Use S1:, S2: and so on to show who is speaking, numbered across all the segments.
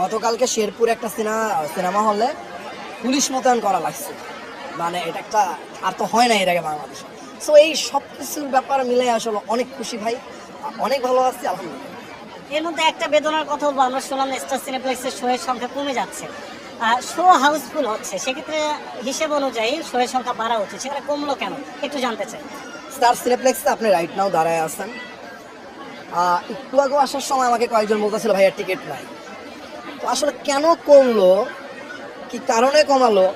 S1: গতকালকে শেরপুরে একটা সিনেমা সিনেমা হলে পুলিশ মোতায়েন করা লাগছে। মানে এটা একটা আর তো হয় না এর আগে বাংলাদেশে। সো এই সব কিছুর ব্যাপার মিলে আসলে অনেক খুশি ভাই। অনেক ভালো আছি আলহামদুলিল্লাহ।
S2: এর মধ্যে একটা বেদনার কথা বলব আমরা শুনলাম স্টার সিনেপ্লেক্সের শোয়ের সংখ্যা কমে যাচ্ছে। শো হাউসফুল হচ্ছে সেক্ষেত্রে হিসেব অনুযায়ী শো এর সংখ্যা বাড়া উচিত সেখানে কমলো কেন? একটু জানতে চাই।
S1: স্টার সিনেপ্লেক্সে আপনি রাইট নাও দাঁড়ায় আছেন। একটু আগে আসার সময় আমাকে কয়েকজন বলতেছিল ভাইয়া টিকিট নাই। আসলে কেন কমলো? কি কারণে কমালো?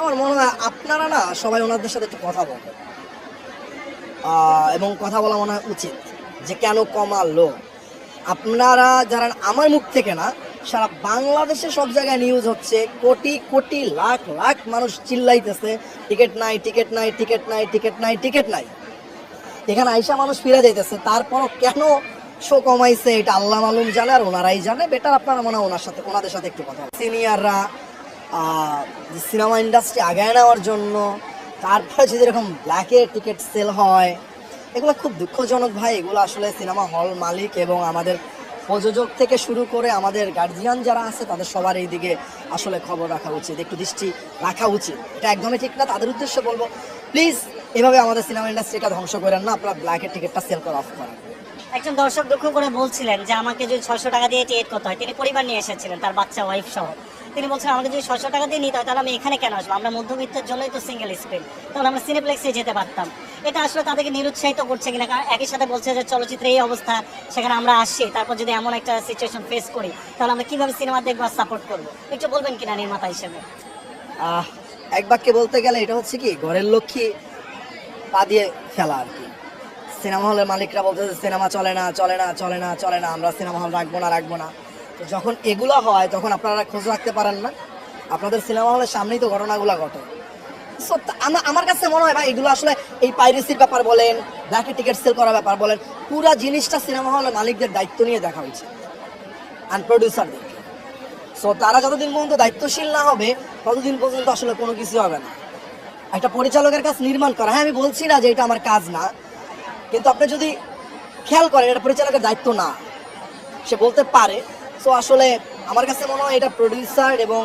S1: আমার মনে হয় আপনারা না সবাই ওনাদের সাথে একটু কথা বলবেন এবং কথা বলা মনে হয় উচিত যে কেন কমালো? আপনারা যারা আমার মুখ থেকে না, সারা বাংলাদেশে সব জায়গায় নিউজ হচ্ছে, কোটি কোটি, লাখ লাখ মানুষ চিল্লাইতেছে, টিকিট নাই টিকিট নাই টিকিট নাই টিকিট নাই টিকিট নাই। এখানে আইসা মানুষ ফিরে যাইতেছে, তারপরও কেন শো কমাইছে, এটা আল্লাহ মালুম জানে আর ওনারাই জানে। বেটার আপনারা মনে হয় ওনার সাথে, ওনাদের সাথে একটু কথা সিনিয়ররা সিনেমা ইন্ডাস্ট্রি আগায় নেওয়ার জন্য, তারপরে যদি এরকম ব্ল্যাকে টিকিট সেল হয়, এগুলো খুব দুঃখজনক ভাই। এগুলো আসলে সিনেমা হল মালিক এবং আমাদের প্রযোজক থেকে শুরু করে আমাদের গার্জিয়ান যারা আছে, তাদের সবার এই দিকে আসলে খবর রাখা উচিত, একটু দৃষ্টি রাখা উচিত। এটা একদমই ঠিক না, তাদের উদ্দেশ্যে বলব প্লিজ এভাবে আমাদের সিনেমা ইন্ডাস্ট্রিটা ধ্বংস করেন না আপনারা ব্ল্যাকের টিকিটটা সেল করা অফ করেন।
S2: একজন দর্শক দুঃখ করে বলছিলেন যে আমাকে যদি ছশো টাকা দিয়ে টিকিট করতে হয় তিনি পরিবার নিয়ে এসেছিলেন তার বাচ্চা ওয়াইফ সহ। তিনি বলছেন আমাকে যদি ছশো টাকা দিয়ে নিতে হয় তাহলে আমি এখানে কেন আসব? আমরা মধ্যবিত্তের জন্যই তো সিঙ্গেল স্ক্রিন তাহলে আমরা সিনেপ্লেক্সে যেতে পারতাম। এটা আসলে তাদেরকে নিরুৎসাহিত করছে কিনা কারণ একই সাথে বলছে যে চলচ্চিত্রে এই অবস্থা সেখানে আমরা আসি তারপর যদি এমন একটা সিচুয়েশন ফেস করি তাহলে আমরা কীভাবে সিনেমা দেখব আর সাপোর্ট করব? একটু বলবেন কিনা নির্মাতা হিসেবে?
S1: এক বাক্যে বলতে গেলে এটা হচ্ছে কি ঘরের লক্ষ্মী পা দিয়ে ফেলা আর কি। সিনেমা হলের মালিকরা বলতেছে সিনেমা চলে না চলে না চলে না চলে না, আমরা সিনেমা হল রাখব না রাখব না। তো যখন এগুলো হয়, তখন আপনারা খোঁজ রাখতে পারেন না। আপনাদের সিনেমা হলের সামনেই তো ঘটনাগুলো ঘটে। তা- আমার কাছে মনে হয় ভাই, এগুলো আসলে এই পাইরেসির ব্যাপার বলেন ব্ল্যাকে টিকিট সেল করার ব্যাপার বলেন, পুরা জিনিসটা সিনেমা হলের মালিকদের দায়িত্ব নিয়ে দেখা উচিত অ্যান্ড প্রডিউসারদের সো তারা যতদিন পর্যন্ত দায়িত্বশীল না হবে, ততদিন পর্যন্ত আসলে কোনো কিছু হবে না। একটা পরিচালকের কাজ নির্মাণ করা। হ্যাঁ আমি বলছি না যে এটা আমার কাজ না, কিন্তু আপনি যদি খেয়াল করেন, এটা পরিচালকের দায়িত্ব না। সে বলতে পারে। সো আসলে আমার কাছে মনে হয় এটা প্রডিউসার এবং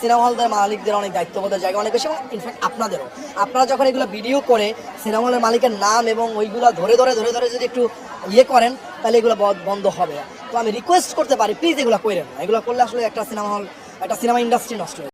S1: সিনেমা হলদের মালিকদের অনেক দায়িত্ববোধের জায়গা, অনেক বেশি, এবং ইনফ্যাক্ট আপনাদেরও। আপনারা যখন এগুলো ভিডিও করে সিনেমা হলের মালিকের নাম এবং ওইগুলো ধরে ধরে ধরে ধরে যদি একটু ইয়ে করেন, তাহলে এগুলো বন্ধ হবে। তো আমি রিকোয়েস্ট করতে পারি প্লিজ এগুলো করেন এগুলো করলে আসলে একটা সিনেমা হল একটা সিনেমা ইন্ডাস্ট্রি নষ্ট।